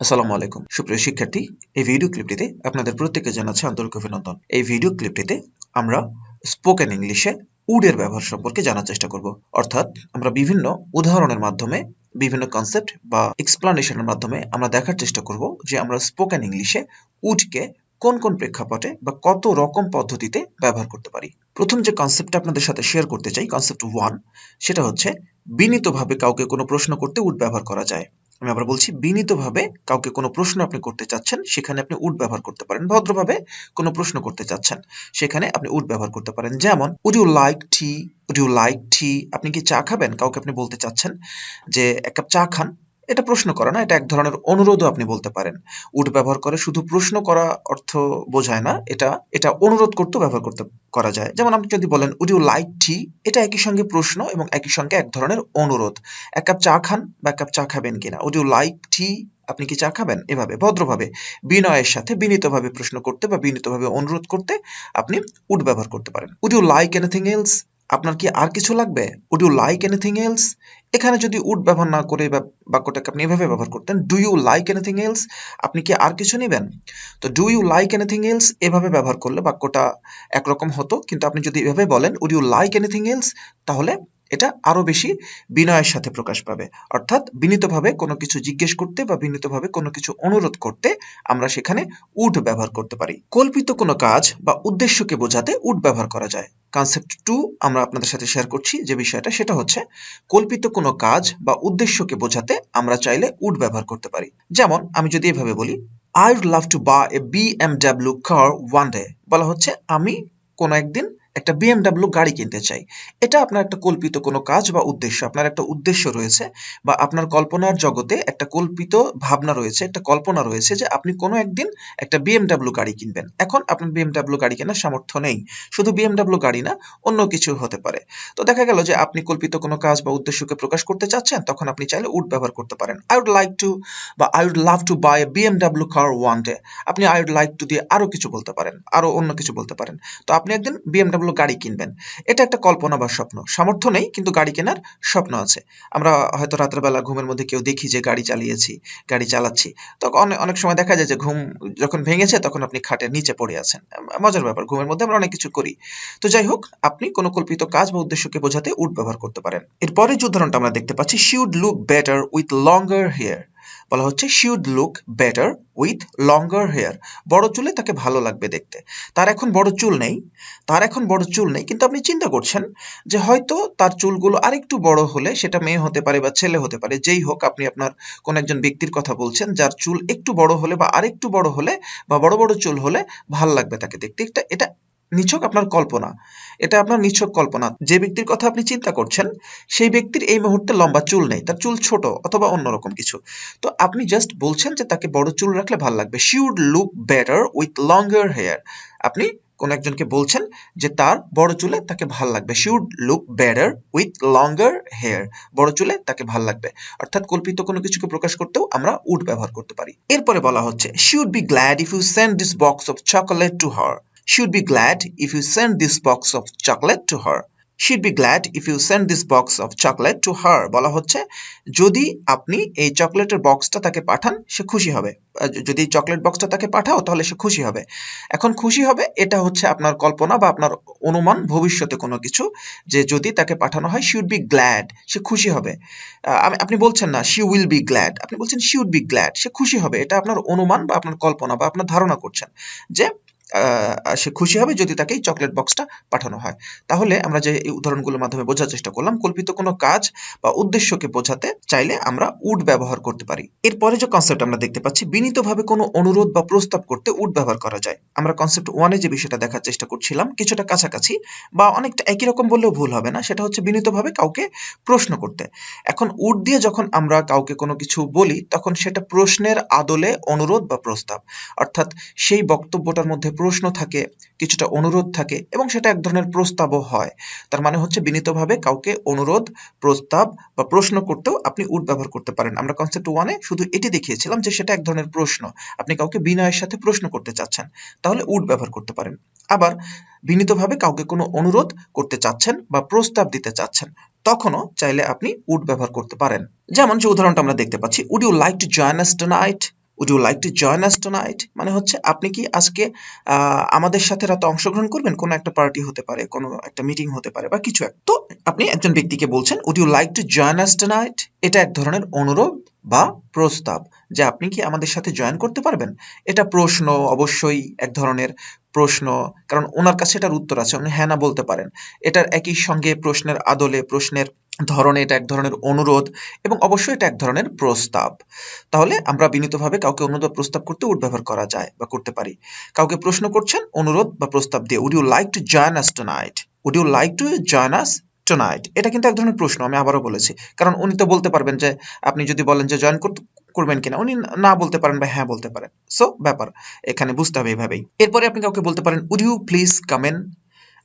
আসসালামু আলাইকুম। সুপ্রিয় শিক্ষার্থী, এই ভিডিও ক্লিপটিতে আপনাদের প্রত্যেককে জানাচ্ছি আন্তরিক অভিনন্দন। এই ভিডিও ক্লিপটিতে আমরা স্পোকেন ইংলিশে উডের ব্যবহার সম্পর্কে জানার চেষ্টা করব। অর্থাৎ আমরা বিভিন্ন উদাহরণের মাধ্যমে, বিভিন্ন কনসেপ্ট বা এক্সপ্লানেশনের মাধ্যমে আমরা দেখার চেষ্টা করব যে আমরা স্পোকেন ইংলিশে উডকে কোন কোন প্রেক্ষাপটে বা কত রকম পদ্ধতিতে ব্যবহার করতে পারি। প্রথম যে কনসেপ্টটা আপনাদের সাথে শেয়ার করতে চাই কনসেপ্ট ওয়ান সেটা হচ্ছে বিনীতভাবে কাউকে কোনো প্রশ্ন করতে উড ব্যবহার করা যায়। আমি আবার বলছি, বিনীতভাবে কাউকে কোনো প্রশ্ন আপনি করতে চাচ্ছেন, সেখানে আপনি উড ব্যবহার করতে পারেন। ভদ্রভাবে কোনো প্রশ্ন করতে চাচ্ছেন, সেখানে আপনি উড ব্যবহার করতে পারেন। যেমন would you like tea would you like tea আপনি কি চা খাবেন? কাউকে আপনি বলতে চাচ্ছেন যে, এক কাপ চা খান। এটা প্রশ্ন করা না, এটা এক ধরনের অনুরোধও আপনি বলতে পারেন। উড ব্যবহার করে শুধু প্রশ্ন করা অর্থ বোঝায় না, এটা এটা অনুরোধ করতেও ব্যবহার করতে করা যায়। যেমন আপনি যদি বলেন উড ইউ লাইক টি এটা একই সঙ্গে প্রশ্ন এবং একই সঙ্গে এক ধরনের অনুরোধ। এক কাপ চা খান বা এক কাপ চা খাবেন কিনা। উড ইউ লাইক টি আপনি কি চা খাবেন? এভাবে, ভদ্রভাবে, বিনয়ের সাথে, বিনীতভাবে প্রশ্ন করতে বা বিনীতভাবে অনুরোধ করতে আপনি উড ব্যবহার করতে পারেন। Would you like anything else আপনার কি আর কিছু লাগবে? Would you like anything else এখানে যদি উড ব্যবহার না করে বাক্যটাকে আপনি এভাবে ব্যবহার করতেন do you like anything else আপনি কি আর কিছু নেবেন? তো do you like anything else এভাবে ব্যবহার করলে বাক্যটা একরকম হতো। কিন্তু আপনি যদি এভাবে বলেন would you like anything else তাহলে এটা আরও বেশি বিনয়ের সাথে প্রকাশ পাবে। অর্থাৎ বিনীতভাবে কোনো কিছু জিজ্ঞেস করতে বা বিনীতভাবে কোনো কিছু অনুরোধ করতে আমরা সেখানে উড ব্যবহার করতে পারি। কল্পিত কোনো কাজ বা উদ্দেশ্যকে বোঝাতে উড ব্যবহার করা যায়। কনসেপ্ট টু আমরা আপনাদের সাথে শেয়ার করছি যে বিষয়টা, সেটা হচ্ছে কল্পিত কোনো কাজ বা উদ্দেশ্যকে বোঝাতে আমরা চাইলে উড ব্যবহার করতে পারি। যেমন আমি যদি এভাবে বলি আই উড লাভ টু বা a B M W car one day বলা হচ্ছে, আমি কোনো একদিন একটা বিএমডাব্লিউ গাড়ি কিনতে চাই। এটা আপনার একটা কল্পিত কোনো কাজ বা উদ্দেশ্য, আপনার একটা উদ্দেশ্য রয়েছে বা আপনার কল্পনার জগতে একটা কল্পিত ভাবনা রয়েছে, একটা কল্পনা রয়েছে যে আপনি কোনো একদিন একটা বিএমডাব্লিউ গাড়ি কিনবেন। এখন আপনার বিএমডাব্লিউ গাড়ি কেনার সামর্থ্য নেই। শুধু বিএমডাব্লিউ গাড়ি না, অন্য কিছু হতে পারে। তো দেখা গেল যে আপনি কল্পিত কোনো কাজ বা উদ্দেশ্যকে প্রকাশ করতে চাচ্ছেন, তখন আপনি চাইলে উড ব্যবহার করতে পারেন। আই উড লাইক টু বা I would love to buy BMW car one day আপনি আই উড লাইক টু দিয়ে আরও কিছু বলতে পারেন, আরও অন্য কিছু বলতে পারেন। তো আপনি একদিন বিএমডাব্লিউ গাড়ি কিনবেন। এটা একটা কল্পনা বা স্বপ্ন। সামর্থ্য নেই, কিন্তু গাড়ি কেনার স্বপ্ন আছে। আমরা হয়তো রাতের বেলা ঘুমের মধ্যে কেউ দেখি যে গাড়ি চালিয়েছি, গাড়ি চালাচ্ছি। তখন অনেক সময় দেখা যায় যে ঘুম যখন ভেঙেছে তখন আপনি খাটের নিচে পড়ে আছেন। মজার ব্যাপার, ঘুমের মধ্যে আমরা অনেক কিছু করি। তো যাই হোক, আপনি কোনো কল্পিত কাজ বা উদ্দেশ্যকে বোঝাতে উড ব্যবহার করতে পারেন। এরপরে যে উদাহরণটা আমরা দেখতে পাচ্ছি she'd look better with longer hair বলা হচ্ছে she'd look better with longer hair বড় চুলে তাকে ভালো লাগবে দেখতে। তার এখন বড় চুল নেই। তার এখন বড় চুল নেই, কিন্তু আপনি চিন্তা করছেন যে হয়তো তার চুলগুলো আরেকটু বড় হলে সেটা মেয়ে হতে পারে বা ছেলে হতে পারে। যেই হোক, আপনি আপনার কোন একজন ব্যক্তির কথা বলছেন, যার চুল একটু বড় হলে বা আরেকটু বড় হলে বা বড় বড় চুল হলে ভালো লাগবে তাকে দেখতে। এটা নিছক আপনার কল্পনা। এটা আপনার নিছক কল্পনা। যে ব্যক্তির কথা আপনি চিন্তা করছেন, সেই ব্যক্তির এই মুহূর্তে লম্বা চুল নেই, তার চুল ছোট অথবা অন্যরকম কিছু। তো আপনি জাস্ট বলছেন যে তাকে বড় চুল রাখলে ভালো লাগবে। She would look better with longer hair আপনি কোন একজনকে বলছেন যে তার বড় চুলে তাকে ভালো লাগবে। She would look better with longer hair বড় চুলে তাকে ভালো লাগবে। অর্থাৎ কল্পিত কোনো কিছুকে প্রকাশ করতেও আমরা উড ব্যবহার করতে পারি। এরপরে বলা হচ্ছে she would be glad if you send this box of chocolate to her She would be glad if you send this box of chocolate to her. She'd be glad if you send this box of chocolate to her. বলা হচ্ছে। যদি আপনি এই চকলেটের বক্সটা তাকে পাঠান, সে খুশি হবে। যদি চকলেট বক্সটা তাকে পাঠাও, তাহলে সে খুশি হবে। এখন খুশি হবে, এটা হচ্ছে আপনার কল্পনা বা আপনার অনুমান, ভবিষ্যতে কোনো কিছু যে যদি তাকে পাঠানো হয় শি উড বি গ্ল্যাড সে খুশি হবে। আপনি বলছেন না শি উইল বি গ্ল্যাড আপনি বলছেন শি উড বি গ্ল্যাড সে খুশি হবে। এটা আপনার অনুমান বা আপনার কল্পনা বা আপনার ধারণা করছেন যে সে খুশি হবে যদি তাকে এই চকলেট বক্সটা পাঠানো হয়। তাহলে আমরা যে এই উদাহরণগুলোর মাধ্যমে বোঝার চেষ্টা করলাম, কল্পিত কোনো কাজ বা উদ্দেশ্যকে বোঝাতে চাইলে আমরা উড ব্যবহার করতে পারি। এরপরে যে কনসেপ্ট আমরা দেখতে পাচ্ছি, বিনীতভাবে কোনো অনুরোধ বা প্রস্তাব করতে উড ব্যবহার করা যায়। আমরা কনসেপ্ট ওয়ানে যে বিষয়টা দেখার চেষ্টা করছিলাম, কিছুটা কাছাকাছি বা অনেকটা একই রকম বললেও ভুল হবে না, সেটা হচ্ছে বিনীতভাবে কাউকে প্রশ্ন করতে। এখন উড দিয়ে যখন আমরা কাউকে কোনো কিছু বলি, তখন সেটা প্রশ্নের আদলে অনুরোধ বা প্রস্তাব। অর্থাৎ সেই বক্তব্যটার মধ্যে প্রশ্ন থাকে, কিছুটা অনুরোধ থাকে এবং সেটা এক ধরনের প্রস্তাবও হয়। তার মানে হচ্ছে বিনীতভাবে কাউকে অনুরোধ, প্রস্তাব বা প্রশ্ন করতেও আপনি উড ব্যবহার করতে পারেন। আমরা কনসেপ্ট ওয়ানে শুধু এটি দেখিয়েছিলাম যে সেটা এক ধরনের প্রশ্ন। আপনি কাউকে বিনয়ের সাথে প্রশ্ন করতে চাচ্ছেন, তাহলে উড ব্যবহার করতে পারেন। আবার বিনীতভাবে কাউকে কোনো অনুরোধ করতে চাচ্ছেন বা প্রস্তাব দিতে চাচ্ছেন, তখনও চাইলে আপনি উড ব্যবহার করতে পারেন। যেমন যে উদাহরণটা আমরা দেখতে পাচ্ছি would you like to join us tonight would you like to join us tonight মানে হচ্ছে, আপনি কি আজকে আমাদের সাথে রাতে অংশগ্রহণ করবেন? কোনো একটা পার্টি হতে পারে, কোনো একটা মিটিং হতে পারে, বা কিছু এক, তো আপনি একজন ব্যক্তিকে বলছেন would you like to join us tonight এটা এক ধরনের অনুরোধ বা প্রস্তাব যে আপনি কি আমাদের সাথে জয়েন করতে পারবেন? এটা প্রশ্ন, অবশ্যই এক ধরনের প্রশ্ন, কারণ ওনার কাছে এটার উত্তর আছে। উনি হ্যাঁ না বলতে পারেন। এটার একই সঙ্গে প্রশ্নের আদলে, প্রশ্নের ধরনে এটা এক ধরনের অনুরোধ এবং অবশ্যই এটা এক ধরনের প্রস্তাব। তাহলে আমরা বিনীতভাবে কাউকে অনুরোধ প্রস্তাব করতে উড ব্যবহার করা যায় বা করতে পারি। কাউকে প্রশ্ন করছেন, অনুরোধ বা প্রস্তাব দিয়ে would you like to join us tonight would you like to join us tonight এটা কিন্তু এক ধরনের প্রশ্ন, আমি আবারও বলেছি। কারণ উনি তো বলতে পারবেন যে, আপনি যদি বলেন যে জয়েন করতে, করবেন কিনা? উনি না বলতে পারেন বা হ্যাঁ বলতে পারেন। সো ব্যাপার। এখানে বুঝতে হবে এইভাবেই এরপরে আপনি কাউকে বলতে পারেন উড ইউ প্লিজ কামেন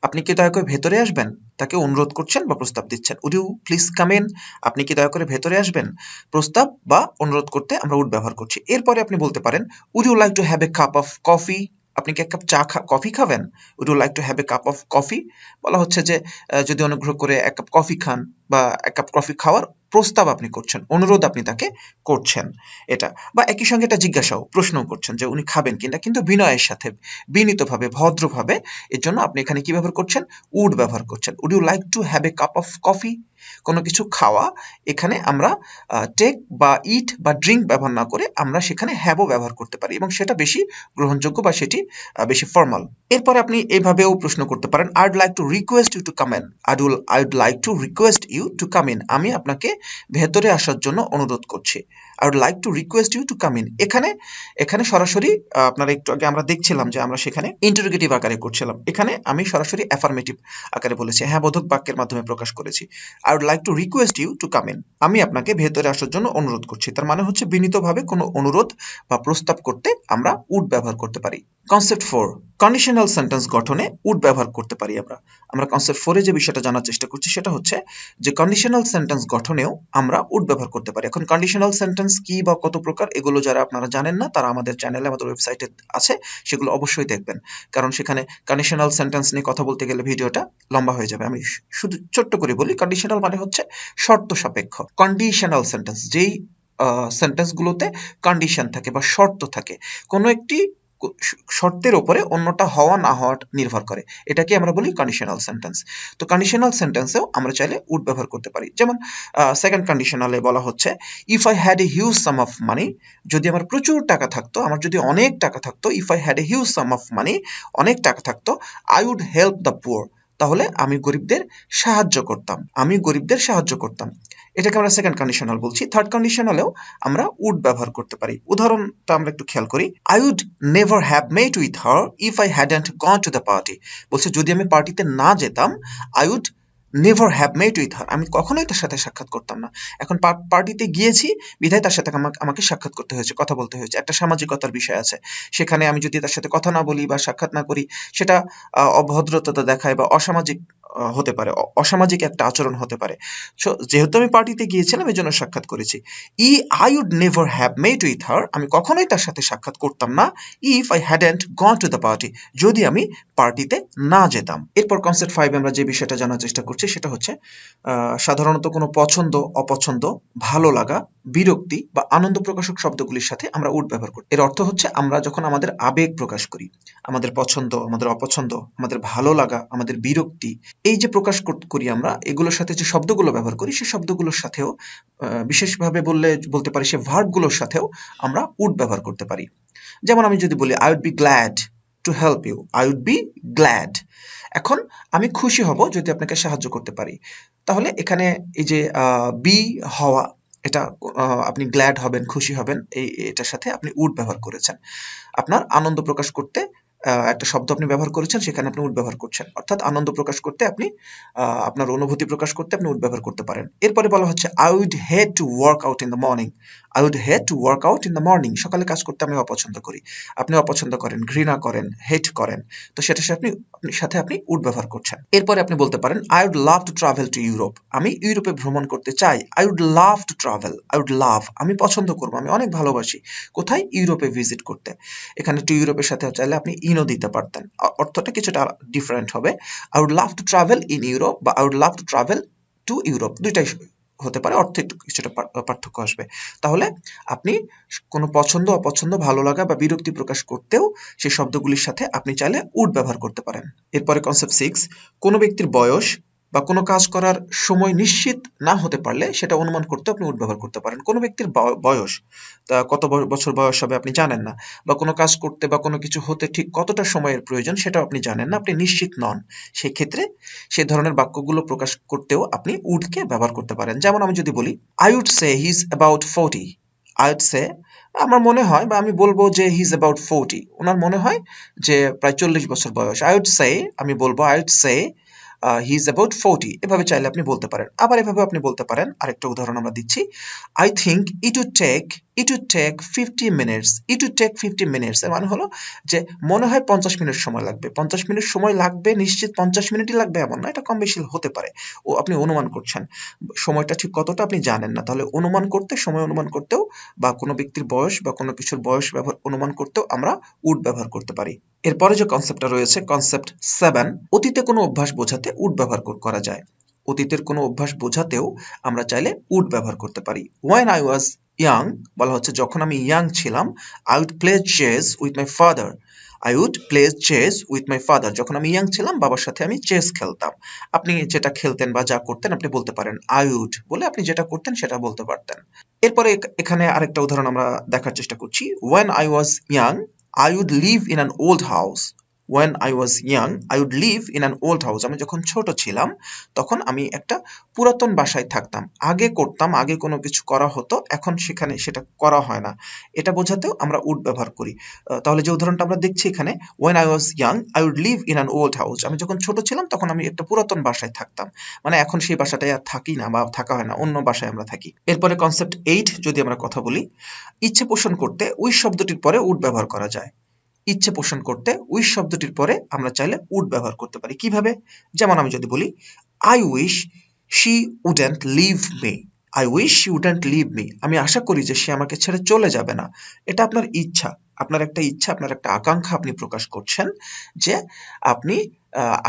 আপনি কি দয়া করে ভেতরে আসবেন? তাকে অনুরোধ করছেন বা প্রস্তাব দিচ্ছেন। উড ইউ প্লিজ কামেন আপনি কি দয়া করে ভেতরে আসবেন? প্রস্তাব বা অনুরোধ করতে আমরা উড ব্যবহার করছি। এরপরে আপনি বলতে পারেন would you like to have a cup of coffee আপনি কি এক কাপ চা কফি খাবেন? Would you like to have a cup of coffee বলা হচ্ছে যে যদি অনুগ্রহ করে এক কাপ কফি খান। বা এক কাপ কফি খাওয়ার প্রস্তাব আপনি করছেন, অনুরোধ আপনি তাকে করছেন এটা। বা একই সঙ্গে এটা জিজ্ঞাসাও, প্রশ্নও করছেন যে উনি খাবেন কিনা, কিন্তু বিনয়ের সাথে, বিনীতভাবে, ভদ্রভাবে এর জন্য আপনি এখানে কি ব্যবহার করছেন? উড ব্যবহার করছেন। Would you like to have a cup of coffee কোনো কিছু খাওয়া, এখানে আমরা টেক বা ইট বা ড্রিঙ্ক ব্যবহার না করে আমরা সেখানে হ্যাভও ব্যবহার করতে পারি এবং সেটা বেশি গ্রহণযোগ্য বা সেটি বেশি ফর্মাল এরপরে আপনি এভাবেও প্রশ্ন করতে পারেন I'd like to request you to come in I'd I'd like to request you to come in আমি আপনাকে ভেতরে আসার জন্য অনুরোধ করছি। I would like to request you to come in এখানে এখানে সরাসরি আপনারা একটু আগে আমরা দেখছিলাম যে আমরা সেখানে ইন্টারোগেটিভ আকারে করছিলাম। এখানে আমি সরাসরি অ্যাফার্মেটিভ আকারে বলেছি। হ্যাঁ বোধক বাক্যের মাধ্যমে প্রকাশ করেছি। I would like to request you to come in আমি আপনাকে ভেতরে আসার জন্য অনুরোধ করছি। তার মানে হচ্ছে বিনীতভাবে কোনো অনুরোধ বা প্রস্তাব করতে আমরা উড ব্যবহার করতে পারি। কনসেপ্ট ফোর কন্ডিশনাল সেন্টেন্স গঠনে উড ব্যবহার করতে পারি আমরা। আমরা কনসেপ্ট ফোরে যে বিষয়টা জানার চেষ্টা করছি, সেটা হচ্ছে যে কন্ডিশনাল সেন্টেন্স গঠনেও আমরা উড ব্যবহার করতে পারি। এখন কন্ডিশনাল সেন্টেন্স কি বা কত প্রকার, এগুলো যারা আপনারা জানেন না, তারা আমাদের চ্যানেলে আমাদের ওয়েবসাইটে আছে, সেগুলো অবশ্যই দেখবেন। কারণ সেখানে কন্ডিশনাল সেন্টেন্স নিয়ে কথা বলতে গেলে ভিডিওটা লম্বা হয়ে যাবে। আমি শুধু ছোট্ট করে বলি কন্ডিশনাল মানে হচ্ছে শর্ত সাপেক্ষ। কন্ডিশনাল সেন্টেন্স যেই সেন্টেন্সগুলোতে কন্ডিশন থাকে বা শর্ত থাকে, কোনো একটি শর্তের উপরে অন্যটা হওয়া না হওয়া নির্ভর করে। এটাকে আমরা বলি কন্ডিশনাল সেন্টেন্স তো কন্ডিশনাল সেন্টেন্সেও আমরা চাইলে উড ব্যবহার করতে পারি। যেমন সেকেন্ড কন্ডিশনালে বলা হচ্ছে if I had a huge sum of money যদি আমার প্রচুর টাকা থাকতো, আমার যদি অনেক টাকা থাকতো if I had a huge sum of money অনেক টাকা থাকতো I would help the poor তাহলে আমি গরিবদের সাহায্য করতাম। আমি গরিবদের সাহায্য করতাম। এটাকে আমরা সেকেন্ড কন্ডিশনাল বলছি। থার্ড কন্ডিশনালেও আমরা উড ব্যবহার করতে পারি। উদাহরণটা আমরা একটু খেয়াল করি। I would never have met with her if I hadn't gone to the party বলছে, যদি আমি পার্টিতে না যেতাম I would never have met with her আমি কখনোই তার সাথে সাক্ষাৎ করতাম না। এখন পার্টিতে গিয়েছি, বিধায় তার সাথে আমাকে আমাকে সাক্ষাৎ করতে হয়েছে, কথা বলতে হয়েছে। একটা সামাজিকতার বিষয় আছে। সেখানে আমি যদি তার সাথে কথা না বলি বা সাক্ষাৎ না করি, সেটা অভদ্রতা দেখায় বা অসামাজিক হতে পারে। অসামাজিক একটা আচরণ হতে পারে। সো, যেহেতু আমি পার্টিতে গিয়েছিলাম এই জন্য সাক্ষাৎ করেছি। ই I would never have met with her আমি কখনোই তার সাথে সাক্ষাৎ করতাম না if I hadn't gone to the party যদি আমি পার্টিতে না যেতাম। এরপর কনসেপ্ট ফাইভ আমরা যে বিষয়টা জানার চেষ্টা করছি সেটা হচ্ছে সাধারণত কোনো পছন্দ, অপছন্দ, ভালো লাগা, বিরক্তি বা আনন্দ প্রকাশক শব্দগুলির সাথে আমরা উড ব্যবহার করি। এর অর্থ হচ্ছে আমরা যখন আমাদের আবেগ প্রকাশ করি, আমাদের পছন্দ, আমাদের অপছন্দ, আমাদের ভালো লাগা, আমাদের বিরক্তি, এই যে প্রকাশ কর- আমরা, এগুলোর সাথে যে শব্দগুলো ব্যবহার করি সেই শব্দগুলোর সাথেও বিশেষভাবে বললে, বলতে পারি সে ভার্বগুলোর সাথেও আমরা উড ব্যবহার করতে পারি। যেমন আমি যদি বলি I would be glad to help you I would be glad এখন আমি খুশি হব যদি আপনাকে সাহায্য করতে পারি। তাহলে এখানে এই যে বি হওয়া, এটা আপনি গ্ল্যাড হবেন, খুশি হবেন, এই, এটার সাথে আপনি উড ব্যবহার করেছেন। আপনার আনন্দ প্রকাশ করতে একটা শব্দ আপনি ব্যবহার করেছেন, সেখানে আপনি উড ব্যবহার করছেন। অর্থাৎ আনন্দ প্রকাশ করতে আপনি আপনার অনুভূতি প্রকাশ করতে আপনি উড ব্যবহার করতে পারেন। এরপরে বলা হচ্ছে I would head to work out in the morning I would head to work out in the morning সকালে কাজ করতে আমি অপছন্দ করি। আপনি অপছন্দ করেন, ঘৃণা করেন হেট করেন। তো সেটার সাথে আপনি আপনি, সাথে আপনি উড ব্যবহার করছেন। এরপরে আপনি বলতে পারেন I would love to travel to Europe আমি ইউরোপে ভ্রমণ করতে চাই। I would love to travel I would love আমি পছন্দ করব, আমি অনেক ভালোবাসি। কোথায়? ইউরোপে ভিজিট করতে। এখানে টু ইউরোপের সাথে চাইলে আপনি ইনও দিতে পারতেন। অর্থটা কিছুটা ডিফারেন্ট হবে। I would love to travel in Europe বা I would love to travel to Europe দুইটাই হতে পারে। অর্থে কিছুটা পার্থক্য আসবে। তাহলে আপনি কোনো পছন্দ, অপছন্দ, ভালো লাগা বা বিরক্তি প্রকাশ করতেও সেই শব্দগুলির সাথে আপনি চাইলে উড ব্যবহার করতে পারেন। এরপরে কনসেপ্ট সিক্স কোনো ব্যক্তির বয়স বা কোনো কাজ করার সময় নিশ্চিত না হতে পারলে সেটা অনুমান করতে আপনি উড ব্যবহার করতে পারেন। কোনো ব্যক্তির বয়স, তা কত বছর বয়স হবে আপনি জানেন না, বা কোনো কাজ করতে বা কোনো কিছু হতে ঠিক কতটা সময়ের প্রয়োজন সেটাও আপনি জানেন না, আপনি নিশ্চিত নন। সেই ক্ষেত্রে সেই ধরনের বাক্যগুলো প্রকাশ করতেও আপনি উডকে ব্যবহার করতে পারেন। যেমন আমি যদি বলি I would say he is about forty I would say আমার মনে হয় বা আমি বলব যে হি ইজ অ্যাবাউট ফোর্টি ওনার মনে হয় যে প্রায় চল্লিশ বছর বয়স। আই উড সে আমি বলব I would say he is about forty এভাবে চাইলে আপনি বলতে পারেন। আবার এভাবে আপনি বলতে পারেন। আরেকটা উদাহরণ আমরা দিচ্ছি। I think it would take it would take fifty minutes it would take fifty minutes এর মানে হলো যে মনে হয় পঞ্চাশ মিনিট সময় লাগবে। পঞ্চাশ মিনিট সময় লাগবে, নিশ্চিত পঞ্চাশ মিনিটই লাগবে এমন না। এটা কম বেশি হতে পারে। ও, আপনি অনুমান করছেন। সময়টা ঠিক কতটা আপনি জানেন না। তাহলে অনুমান করতে, সময় অনুমান করতেও বা কোনো ব্যক্তির বয়স বা কোনো কিছুর বয়স ব্যবহার, অনুমান করতেও আমরা উড ব্যবহার করতে পারি। এরপরে যে কনসেপ্টটা রয়েছে কনসেপ্ট সেভেন অতীতে কোনো অভ্যাস বোঝাতে উড ব্যবহার করা যায়। অতীতের কোনো অভ্যাস বোঝাতেও আমরা চাইলে উড ব্যবহার করতে পারি। ওয়েন আই ওয়াজ ইয়াং বলা হচ্ছে, যখন আমি ইয়াং ছিলাম I would play chess with my father I would play chess with my father যখন আমি ইয়াং ছিলাম, বাবার সাথে আমি চেস খেলতাম। আপনি যেটা খেলতেন বা যা করতেন, আপনি বলতে পারেন আই উড বলে আপনি যেটা করতেন, সেটা বলতে পারতেন। এরপরে এখ- এখানে আরেকটা উদাহরণ আমরা দেখার চেষ্টা করছি। When I was young I would live in an old house when I was young I would live in an old house আমি যখন ছোট ছিলাম, তখন আমি একটা পুরাতন বাসায় থাকতাম। আগে করতাম, আগে কোনো কিছু করা হতো, এখন সেখানে সেটা করা হয় না। এটা বোঝাতেও আমরা উড ব্যবহার করি। তাহলে যে উদাহরণটা আমরা দেখছি এখানে when I was young I would live in an old house আমি যখন ছোট ছিলাম, তখন আমি একটা পুরাতন বাসায় থাকতাম। মানে এখন সেই বাসাটায় আর থাকি না বা থাকা হয় না, অন্য বাসায় আমরা থাকি। এরপরে কনসেপ্ট এইট যদি আমরা কথা বলি ইচ্ছে পোষণ করতে ওই শব্দটির পরে উড ব্যবহার করা যায়। ইচ্ছে পোষণ করতে উইশ শব্দটির পরে আমরা চাইলে উড ব্যবহার করতে পারি। কীভাবে? যেমন আমি যদি বলি I wish she wouldn't leave me I wish she wouldn't leave me আমি আশা করি যে সে আমাকে ছেড়ে চলে যাবে না। এটা আপনার ইচ্ছা। আপনার একটা ইচ্ছা, আপনার একটা আকাঙ্ক্ষা আপনি প্রকাশ করছেন যে আপনি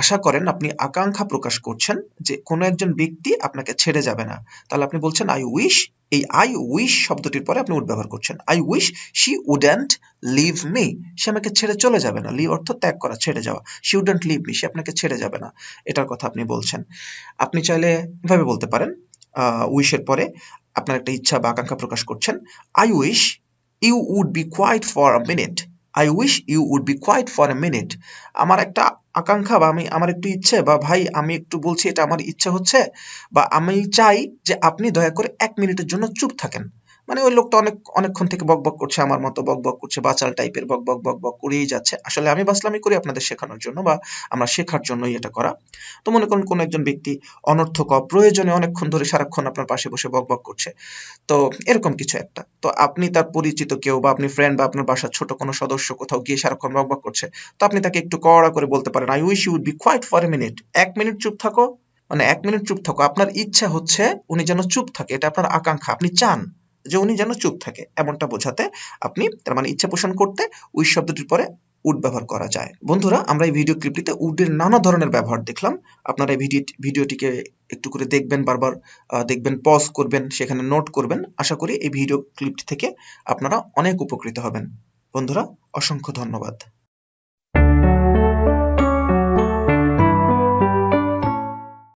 আশা করেন, আপনি আকাঙ্ক্ষা প্রকাশ করছেন যে কোনো একজন ব্যক্তি আপনাকে ছেড়ে যাবে না। তাহলে আপনি বলছেন আই উইশ এই আই উইশ শব্দটির পরে আপনি উড ব্যবহার করছেন। I wish she wouldn't leave me সে আমাকে ছেড়ে চলে যাবে না। লিভ অর্থ ত্যাগ করা, ছেড়ে যাওয়া। শি উডেন্ট লিভ মি সে আপনাকে ছেড়ে যাবে না। এটার কথা আপনি বলছেন। আপনি চাইলে এভাবে বলতে পারেন। উইশের পরে আপনার একটা ইচ্ছা বা আকাঙ্ক্ষা প্রকাশ করছেন। I wish you would be quiet for a minute I wish you would be quiet for a minute আমার একটা আকাঙ্ক্ষা বা আমি, আমার একটু ইচ্ছে বা ভাই, আমি একটু বলছি, এটা আমার ইচ্ছা হচ্ছে বা আমি চাই যে আপনি দয়া করে এক মিনিটের জন্য চুপ থাকেন। মানে ওই লোকটা অনেক, অনেকক্ষণ থেকে বক বক করছে আমার মতো, বক বক করছে, বাচাল টাইপের, বক বক বক বক করেই যাচ্ছে। আসলে আমি বাসলামি করি আপনাদের শেখানোর জন্য বা আমরা শেখার জন্যই এটা করা। তো মনে করুন কোন একজন ব্যক্তি অনর্থক প্রয়োজনে অনেকক্ষণ ধরে সারাক্ষণ আপনার পাশে বসে বক বক করছে। তো এরকম কিছু একটা। তো আপনি তার পরিচিত কেউ বা আপনি ফ্রেন্ড বা আপনার বাসার ছোট কোনো সদস্য কোথাও গিয়ে সারাক্ষণ বক বক করছে, তো আপনি তাকে একটু কড়া করে বলতে পারেন I wish you would be quiet for a minute এক মিনিট চুপ থাকো। মানে এক মিনিট চুপ থাকো। আপনার ইচ্ছা হচ্ছে উনি যেন চুপ থাকে, এটা আপনার আকাঙ্ক্ষা। আপনি চান। যে উনি যেন চুপ থাকে, এমনটা বোঝাতে আপনি তার মানে ইচ্ছা পোষণ করতে উই শব্দটির পরে উড ব্যবহার করা যায়। বন্ধুরা, আমরা এই ভিডিও ক্লিপটিতে উডের নানা ধরনের ব্যবহার দেখলাম। আপনারা এই ভিডিও ভিডিওটিকে একটু করে দেখবেন বারবার দেখবেন পজ করবেন, সেখানে নোট করবেন। আশা করি এই ভিডিও ক্লিপটি থেকে আপনারা অনেক উপকৃত হবেন। বন্ধুরা, অসংখ্য ধন্যবাদ।